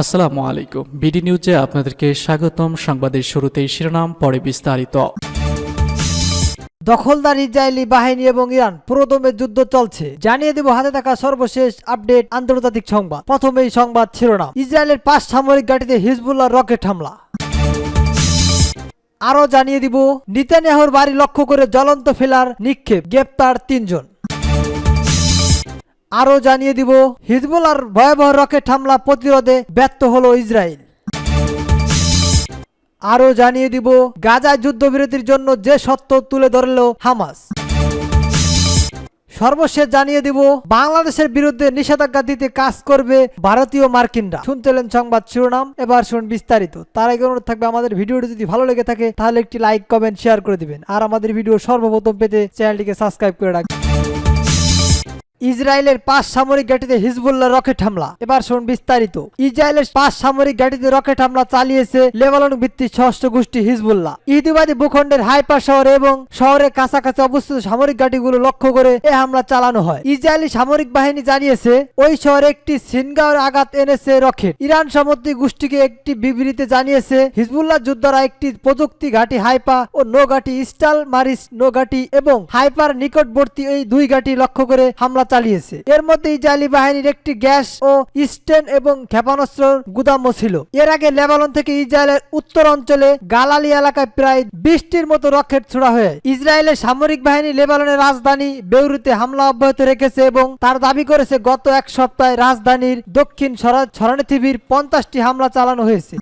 আসসালামু আলাইকুম। বিডি নিউজে আপনাদেরকে স্বাগতম। সংবাদের শুরুতেই শিরোনাম, পরে বিস্তারিত। দখলদার ইসরায়েলি বাহিনী এবং ইরান পুরোদমে যুদ্ধ চলছে। জানিয়ে দেব হাতে থাকা সর্বশেষ আপডেট আন্তর্জাতিক সংবাদ। প্রথমেই সংবাদ শিরোনাম। ইসরায়েলের পাঁচ সামরিক ঘাঁটিতে হিজবুল্লাহ রকেট হামলা। আরও জানিয়ে দিব, নিতানিয়াহুর বাড়ি লক্ষ্য করে জ্বলন্ত ফেলার নিক্ষেপ। গ্রেপ্তার তিনজন। আরও জানিয়ে দিব হিজবুল্লাহর ভয়াবহ রকেট হামলা প্রতিরোধে ব্যর্থ হলো ইসরায়েল। আরও জানিয়ে দিব গাজায় যুদ্ধবিরতির জন্য যে সত্য তুলে ধরল হামাস। সর্বশেষ জানিয়ে দিব, বাংলাদেশের বিরুদ্ধে নিষেধাজ্ঞা দিতে কাজ করবে ভারতীয় মার্কিনরা। শুনতেলেন সংবাদ শিরোনাম, এবার শুন বিস্তারিত। তার আগে অনুরোধ থাকবে, আমাদের ভিডিওটি যদি ভালো লেগে থাকে, তাহলে একটি লাইক, কমেন্ট, শেয়ার করে দিবেন। আর আমাদের ভিডিও সর্বপ্রথম পেতে চ্যানেলটিকে সাবস্ক্রাইব করে রাখবেন। ইসরায়েলের পাঁচ সামরিক ঘাঁটিতে হিজবুল্লাহ রকেট হামলা। এবার শুন বিস্তারিত। ইসরায়েলের পাঁচ সামরিক ঘাঁটিতে রকেট হামলা চালিয়েছে লেবানন ভিত্তিক সশস্ত্র গোষ্ঠী হিজবুল্লাহ। ইহুদিবাদী ভূখণ্ডের হাইপার শহরে এবং শহরের কাছাকাছি অবস্থিত সামরিক ঘাঁটিগুলো লক্ষ্য করে এ হামলা চালানো হয়। ইসরায়েলি সামরিক বাহিনী জানিয়েছে, ওই শহরে একটি সিনগাঁওয়ের আঘাত এনেছে রকেট। ইরান সমর্থী গোষ্ঠীকে একটি বিবৃতিতে জানিয়েছে, হিজবুল্লাহ যোদ্ধারা একটি প্রযুক্তি ঘাঁটি হাইপা ও নো ঘাঁটি স্টাল মারিস নো ঘাঁটি এবং হাইপার নিকটবর্তী এই দুই ঘাঁটি লক্ষ্য করে হামলা চালিয়েছে। এর মধ্যে ইসরায়েলি বাহিনীর একটি গ্যাস ও স্টেন এবং ক্ষেপণাস্ত্র গুদামও ছিল। এর আগে লেবানন থেকে ইসরায়েলের উত্তর অঞ্চলে গালালি এলাকায় প্রায় বিশটির মতো রকেট ছোড়া হয়ে ইসরায়েলের সামরিক বাহিনী লেবাননের রাজধানী বেউরুতে হামলা অব্যাহত রেখেছে এবং তার দাবি করেছে, গত এক সপ্তাহে রাজধানীর দক্ষিণ শরণার্থীবীর পঞ্চাশটি হামলা চালানো হয়েছে।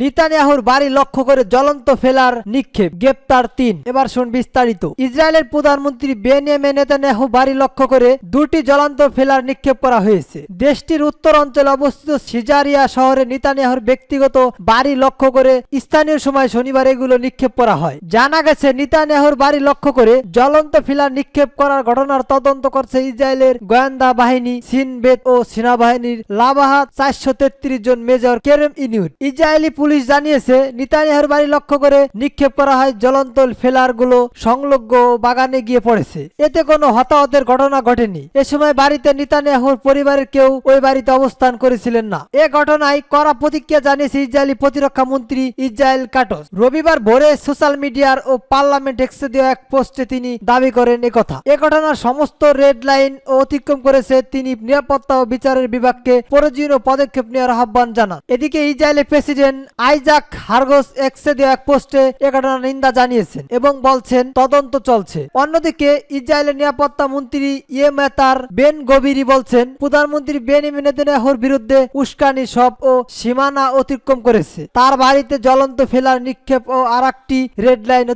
নিতানিয়াহুর বাড়ি লক্ষ্য করে জ্বলন্ত ফেলার নিক্ষেপ, গ্রেপ্তার তিন। এবার শুন বিস্তারিত। ইসরায়েলের প্রধানমন্ত্রী বেনিয়ামে নেতানিয়াহু বাড়ি লক্ষ্য করে দুটি জ্বলন্ত ফেলার নিক্ষেপ করা হয়েছে। দেশটির উত্তর অঞ্চলে অবস্থিত সিজারিয়া শহরে নিতানিয়াহুর ব্যক্তিগত বাড়ি লক্ষ্য করে স্থানীয় সময় শনিবার এগুলো নিক্ষেপ করা হয়। জানা গেছে, নিতানিয়াহুর বাড়ি লক্ষ্য করে জ্বলন্ত ফিলার নিক্ষেপ করার ঘটনার তদন্ত করছে ইসরায়েলের গোয়েন্দা বাহিনী, সিনবেদ ও সেনাবাহিনীর লাবাহা চারশো তেত্রিশ জন মেজর কেরেম ইনিউট। ইসরায়েলি পুলিশ জানিয়েছে, নিতানিয়াহুর বাড়ি লক্ষ্য করে নিক্ষেপ করা হয় জ্বলন্ত ফেলারগুলো সংলগ্ন বাগানে গিয়ে পড়েছে। এতে কোনো হতাহতের ঘটনা ঘটেনি। এ সময় বাড়িতে নিতানিয়াহুর পরিবারের কেউ ওই বাড়িতে অবস্থান করেছিলেন না। এ ঘটনায় কড়া প্রতিক্রিয়া জানিয়েছে ইসরায়েলি প্রতিরক্ষা মন্ত্রী ইসরায়েল কাটস। রবিবার ভোরে সোশ্যাল মিডিয়ার ও পার্লামেন্ট এক্সে দেওয়া এক পোস্টে তিনি দাবি করেন একথা এ ঘটনার সমস্ত রেড লাইন অতিক্রম করেছে তিনি নিরাপত্তা ও বিচারের বিভাগকে প্রয়োজনীয় পদক্ষেপ নেওয়ার আহ্বান জানান। এদিকে ইসরায়েলের প্রেসিডেন্ট আইজাক হারগোস এক্সে দেওয়া এক পোস্টে এ ঘটনার নিন্দা জানিয়েছেন এবং বলছেন, তদন্ত চলছে। অন্যদিকে ইসরায়েলের নিরাপত্তা মন্ত্রী ইয়েমেতার বেন গভীরি বলছেন, প্রধানমন্ত্রী বেন নেতানিয়াহুর বিরুদ্ধে উস্কানি সব ও সীমানা অতিক্রম করেছে। তার বাড়িতে জ্বলন্ত ফেলার নিক্ষেপ ও আর একটি রেড লাইন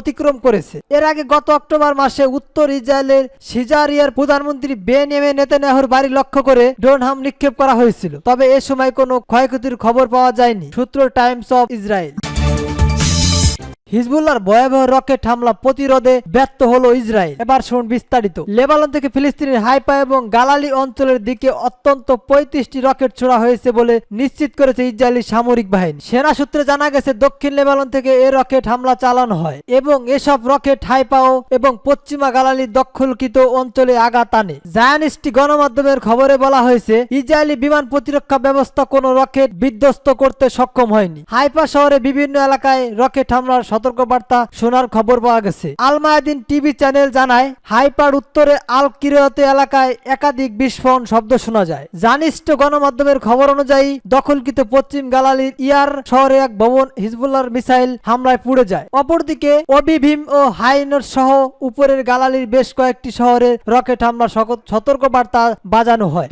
অতিক্রম করেছে। এর আগে গত অক্টোবর মাসে উত্তর ইসরায়েলের সিজারিয়ার প্রধানমন্ত্রী বেন এমে নেতানিয়াহুর বাড়ি লক্ষ্য করে ড্রোন হাম নিক্ষেপ করা হয়েছিল। তবে এ সময় কোনো ক্ষয়ক্ষতির খবর পাওয়া যায়নি। সূত্র times of Israel. হিজবুল্লাহর ভয়াবহ রকেট হামলা প্রতিরোধে ব্যর্থ হলো ইসরায়েল। এবার শুন বিস্তারিত। লেবানন থেকে ফিলিস্তিনের হাইপা এবং গালালি অঞ্চলের দিকে অত্যন্ত পঁয়ত্রিশটি রকেট ছোড়া হয়েছে বলে নিশ্চিত করেছে ইসরায়েলি সামরিক বাহিনী। সেনা সূত্রে জানা গেছে, দক্ষিণ লেবানন থেকে এ রকেট হামলা চালানো হয় এবং এসব রকেট হাইপাও এবং পশ্চিমা গালালি দখলকৃত অঞ্চলে আঘাত আনে। জায়ানিস্টি গণমাধ্যমের খবরে বলা হয়েছে, ইসরায়েলি বিমান প্রতিরক্ষা ব্যবস্থা কোনো রকেট বিধ্বস্ত করতে সক্ষম হয়নি। হাইপা শহরে বিভিন্ন এলাকায় রকেট হামলার সতর্কবার্তা শোনার খবর পাওয়া গেছে। আলমায়াদিন টিভি চ্যানেল জানায়, হাইপার উত্তরে আল কিরতে এলাকায় একাধিক বিস্ফোরণ শব্দ শোনা যায়। জানিষ্ট গণমাধ্যমের খবর অনুযায়ী, দখলকৃত পশ্চিম গালালির ইয়ার শহরে এক ভবন হিজবুল্লাহর মিসাইল হামলায় পুড়ে যায়। অপরদিকে, অবিভীম ও হাইনর সহ উপরের গালালির বেশ কয়েকটি শহরে রকেট হামলার সতর্কবার্তা বাজানো হয়।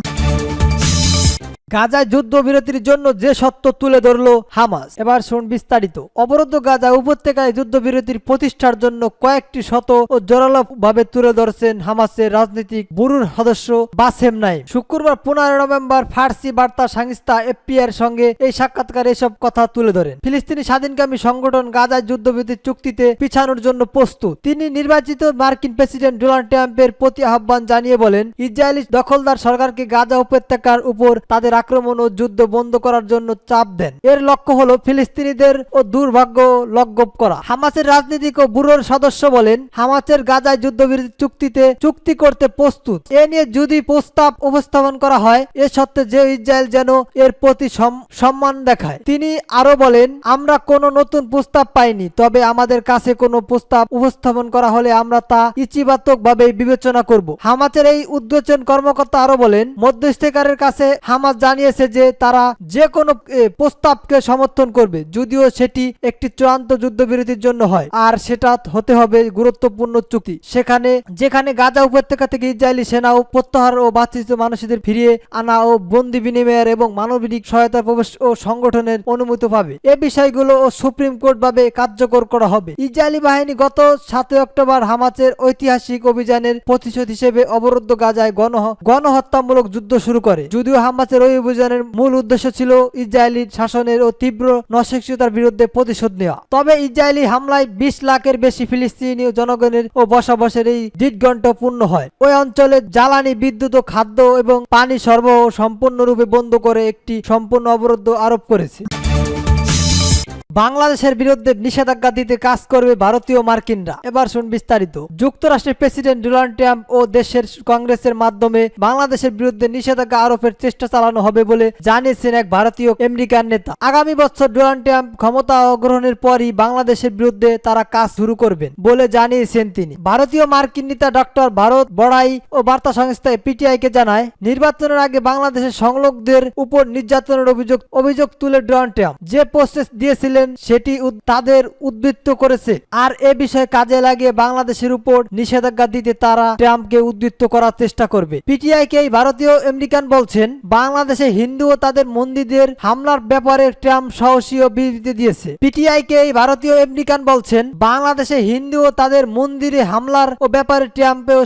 গাজায় যুদ্ধবিরতির জন্য যে সত্য তুলে ধরল হামাস। এবার শুন বিস্তারিত। অবরুদ্ধ গাজা উপত্যকায় যুদ্ধবিরতির প্রতিষ্ঠার জন্য কয়েকটি শত ও জোরালো ভাবে তুলে ধরছেন হামাসের রাজনৈতিক বুরুর সদস্য বাসেম নাইম। শুক্রবার পনেরো নভেম্বর ফার্সি বার্তা সংস্থা এফপিআর সঙ্গে এই সাক্ষাৎকার এসব কথা তুলে ধরেন। ফিলিস্তিনি স্বাধীনকামী সংগঠন গাজায় যুদ্ধবিরতির চুক্তিতে পিছানোর জন্য প্রস্তুত। তিনি নির্বাচিত মার্কিন প্রেসিডেন্ট ডোনাল্ড ট্রাম্পের প্রতি আহ্বান জানিয়ে বলেন, ইসরায়েলি দখলদার সরকারকে গাজা উপত্যকার উপর তাদের আক্রমণ ও যুদ্ধ বন্ধ করার জন্য চাপ দেন। এর লক্ষ্য হলো ফিলিস্তিনিদের ও দুর্ভাগ্য লজ্ঞব করা। হামাসের রাজনীতিক ও ব্যুরোর সদস্য বলেন, হামাসের গাজায় যুদ্ধবিরতি চুক্তিতে চুক্তি করতে প্রস্তুত। এ নিয়ে যদি প্রস্তাব উপস্থাপন করা হয়, এ সত্ত্বে যে ইসরায়েল যেন এর প্রতি সম্মান দেখায়। তিনি আরও বলেন, আমরা কোনো নতুন প্রস্তাব পাইনি, তবে আমাদের কাছে কোনো প্রস্তাব উপস্থাপন করা হলে আমরা তা ইচিবাচক ভাবে বিবেচনা করব। হামাসের এই উদ্বোচন কর্মকর্তা আরও বলেন, মধ্যস্থকারের কাছে হামাস জানিয়েছে যে তারা যে কোনো প্রস্তাবকে সমর্থন করবে, যদিও সেটি একটি চূড়ান্ত যুদ্ধবিরতির জন্য হয়। আর সেটা হতে হবে গুরুত্বপূর্ণ চুক্তি। সেখানে, যেখানে গাজা উপত্যকা থেকে ইসরায়েলি সেনা ও প্রত্যাহার ও বাচ্চিত মানুষদের ফিরিয়ে আনা ও বন্দি বিনিময়ের এবং মানবিক সহায়তা প্রবেশ ও সংগঠনের অনুমতি পাবে। এ বিষয়গুলো ও সুপ্রিম কোর্ট ভাবে কার্যকর করা হবে। ইসরায়েলি বাহিনী গত সাতই অক্টোবর হামাচের ঐতিহাসিক অভিযানের প্রতিশোধ হিসেবে অবরুদ্ধ গাজায় গণ গণহত্যামূলক যুদ্ধ শুরু করে। যদিও হামাচের ওই অভিযানের মূল উদ্দেশ্য ছিল ইসরায়েলি শাসনের ও তীব্র নসিকতার বিরুদ্ধে প্রতিশোধ নেওয়া। তবে ইসরায়েলি হামলায় বিশ লাখের বেশি ফিলিস্তিনি জনগণের ও বসবাসের এই দীর্ঘণ্ট পূর্ণ হয়। ওই অঞ্চলে জ্বালানি, বিদ্যুৎ ও খাদ্য এবং পানি সরবরাহ সম্পূর্ণরূপে বন্ধ করে একটি সম্পূর্ণ অবরোধ আরোপ করেছে। বাংলাদেশের বিরুদ্ধে নিষেধাজ্ঞা দিতে কাজ করবে ভারতীয় মার্কিনরা। এবার শুন বিস্তারিত। যুক্তরাষ্ট্রের প্রেসিডেন্ট ডোনাল্ড ট্রাম্প ও দেশের কংগ্রেসের মাধ্যমে বাংলাদেশের বিরুদ্ধে নিষেধাজ্ঞা আরোপের চেষ্টা চালানো হবে বলে জানিয়েছেন এক ভারতীয় আমেরিকান নেতা। আগামী বছর ডোনাল্ড ট্রাম্প ক্ষমতা গ্রহণের পরই বাংলাদেশের বিরুদ্ধে তারা কাজ শুরু করবেন বলে জানিয়েছেন তিনি। ভারতীয় মার্কিন নেতা ডক্টর ভারত বড়াই ও বার্তা সংস্থা পিটিআই কে জানায়, নির্বাচনের আগে বাংলাদেশের সংলগ্নদের উপর নির্যাতনের অভিযোগ অভিযোগ তুলে ডোনাল্ড ট্রাম্প। যে প্রসেস দিয়েছিলেন সেটি তাদের উদ্বৃত্ত করেছে। আর এ বিষয়ে কাজে লাগিয়ে বাংলাদেশের উপর নিষেধাজ্ঞা দিতে তারা ট্রাম্পকে উদ্বৃত্ত করার চেষ্টা করবে। পিটিআই কে ভারতীয় আমেরিকান বলছেন, বাংলাদেশে হিন্দু ও তাদের মন্দিরদের হামলার ব্যাপারে ট্রাম্প সাহসী ও বিবৃতি দিয়েছে। পিটিআই কে ভারতীয় আমেরিকান বলছেন, বাংলাদেশে হিন্দু ও তাদের মন্দিরে হামলার ও ব্যাপারে ট্রাম্পেও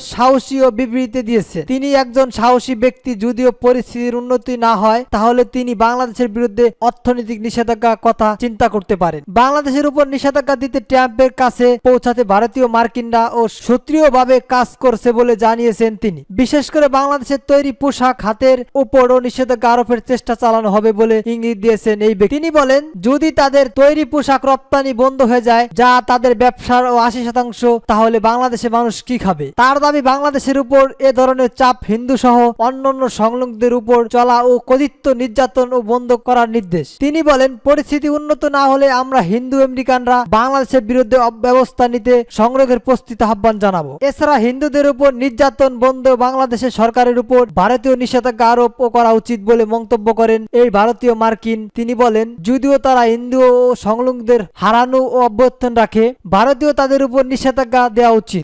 ও বিবৃতি দিয়েছে। তিনি একজন সাহসী ব্যক্তি, যদিও পরিস্থিতির উন্নতি না হয়, তাহলে তিনি বাংলাদেশের বিরুদ্ধে অর্থনৈতিক নিষেধাজ্ঞা কথা চিন্তা করতে পারেন। বাংলাদেশের উপর নিষেধাজ্ঞা দিতে ট্রাম্পের কাছে পৌঁছাতে ভারতীয় মার্কিনরা ও সক্রিয়ভাবে কাজ করছে বলে জানিয়েছেন তিনি। বিশেষ করে বাংলাদেশের তৈরি পোশাক হাতের উপরও নিষেধাজ্ঞা আরোপের চেষ্টা চালানো হবে বলে ইঙ্গিত দিয়েছেন এই ব্যক্তি। তিনি বলেন, যদি তাদের তৈরি পোশাক রপ্তানি বন্ধ হয়ে যায়, যা তাদের ব্যবসার ও আশি শতাংশ, তাহলে বাংলাদেশে মানুষ কি খাবে? তার দাবি, বাংলাদেশের উপর এ ধরনের চাপ হিন্দু সহ অন্যান্য সংলগ্নদের উপর চলা ও কদিত্ব নির্যাতন ও বন্ধ করার নির্দেশ। তিনি বলেন, পরিস্থিতি উন্নত না হলে আমরা হিন্দু আমেরিকানরা বাংলাদেশের বিরুদ্ধে অব্যবস্থা ব্যবস্থা নিতে সংগ্রহের প্রস্তুত আহ্বান জানাব। এছাড়া হিন্দুদের উপর নির্যাতন বন্ধ বাংলাদেশের সরকারের উপর ভারতীয় নিষেধাজ্ঞা আরোপ করা উচিত বলে মন্তব্য করেন এই ভারতীয় মার্কিন। তিনি বলেন, যদিও তারা হিন্দু ও সংলগ্নদের হারানো ও অভ্যর্থন রাখে, ভারতীয় তাদের উপর নিষেধাজ্ঞা দেওয়া উচিত।